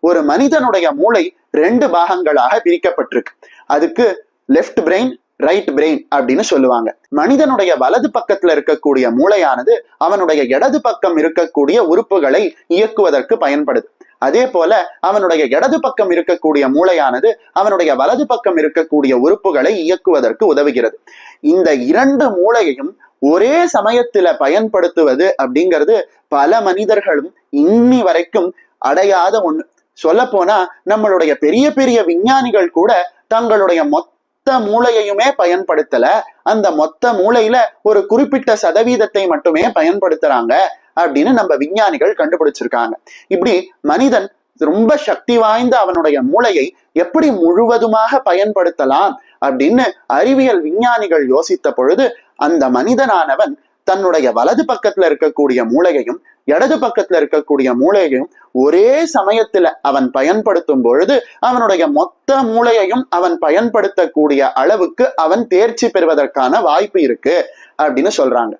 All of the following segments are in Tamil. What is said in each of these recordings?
ஒரு மனிதனுடைய மூளை ரெண்டு பாகங்களாக பிரிக்கப்பட்டிருக்கு. அதுக்கு லெஃப்ட் பிரெயின் ரைட் பிரெயின் அப்படின்னு சொல்லுவாங்க. மனிதனுடைய வலது பக்கத்துல இருக்கக்கூடிய மூளையானது அவனுடைய இடது பக்கம் இருக்கக்கூடிய உறுப்புகளை இயக்குவதற்கு பயன்படுது. அதே போல அவனுடைய இடது பக்கம் இருக்கக்கூடிய மூளையானது அவனுடைய வலது பக்கம் இருக்கக்கூடிய உறுப்புகளை இயக்குவதற்கு உதவுகிறது. இந்த இரண்டு மூளையையும் ஒரே சமயத்துல பயன்படுத்துவது அப்படிங்கிறது பல மனிதர்களும் இன்னி வரைக்கும் அடையாத ஒண்ணு. சொல்ல போனா நம்மளுடைய பெரிய பெரிய விஞ்ஞானிகள் கூட தங்களுடைய மொத்த மூளையையுமே பயன்படுத்தல. அந்த மொத்த மூளையில ஒரு குறிப்பிட்ட சதவீதத்தை மட்டுமே பயன்படுத்துறாங்க அப்படின்னு நம்ம விஞ்ஞானிகள் கண்டுபிடிச்சிருக்காங்க. இப்படி மனிதன் ரொம்ப சக்தி வாய்ந்த அவனுடைய மூளையை எப்படி முழுவதுமாக பயன்படுத்தலாம் அப்படின்னு அறிவியல் விஞ்ஞானிகள் யோசித்த பொழுது அந்த மனிதனானவன் தன்னுடைய வலது பக்கத்துல இருக்கக்கூடிய மூளையையும் இடது பக்கத்துல இருக்கக்கூடிய மூளையையும் ஒரே சமயத்துல அவன் பயன்படுத்தும் பொழுது அவனுடைய மொத்த மூளையையும் அவன் பயன்படுத்தக்கூடிய அளவுக்கு அவன் தேர்ச்சி பெறுவதற்கான வாய்ப்பு இருக்கு அப்படின்னு சொல்றாங்க.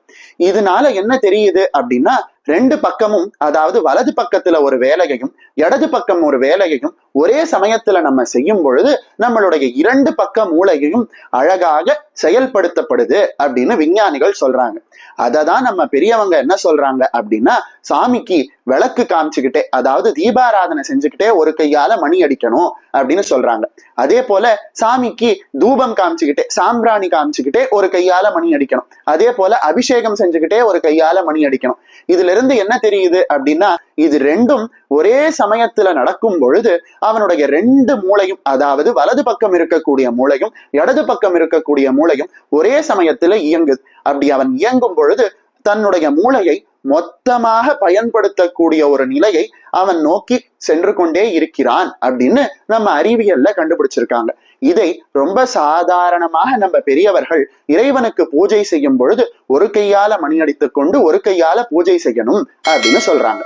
இதனால என்ன தெரியுது அப்படின்னா ரெண்டு பக்கமும் அதாவது வலது பக்கத்துல ஒரு வேலையையும் இடது பக்கம் ஒரு வேலையையும் ஒரே சமயத்துல நம்ம செய்யும் பொழுது நம்மளுடைய இரண்டு பக்க மூளையையும் அழகாக செயல்படுத்தப்படுது அப்படின்னு விஞ்ஞானிகள் சொல்றாங்க. அதை தான் நம்ம பெரியவங்க என்ன சொல்றாங்க அப்படின்னா சாமிக்கு விளக்கு காமிச்சுக்கிட்டே அதாவது தீபாராதனை செஞ்சுக்கிட்டே ஒரு கையால மணி அடிக்கணும் அப்படின்னு சொல்றாங்க. அதே போல சாமிக்கு தூபம் காமிச்சுக்கிட்டே சாம்பிராணி காமிச்சுக்கிட்டே ஒரு கையால மணி அடிக்கணும். அதே போல அபிஷேகம் செஞ்சுக்கிட்டே ஒரு கையால மணி அடிக்கணும். இதுல இருந்து என்ன தெரியுது அப்படின்னா இது ரெண்டும் ஒரே சமயத்துல நடக்கும் பொழுது அவனுடைய ரெண்டு மூளையும் அதாவது வலது பக்கம் இருக்கக்கூடிய மூளையும் இடது பக்கம் இருக்கக்கூடிய மூளையும் ஒரே சமயத்துல இயங்குது. அப்படி அவன் இயங்கும் பொழுது தன்னுடைய மூளையை மொத்தமாக பயன்படுத்தக்கூடிய ஒரு நிலையை அவன் நோக்கி சென்று கொண்டே இருக்கிறான் அப்படின்னு நம்ம அறிவியல்ல கண்டுபிடிச்சிருக்காங்க. இதை ரொம்ப சாதாரணமாக நம்ம பெரியவர்கள் இறைவனுக்கு பூஜை செய்யும் பொழுது ஒரு கையால மணி அடித்துக் கொண்டு ஒரு கையால பூஜை செய்யணும் அப்படின்னு சொல்றாங்க.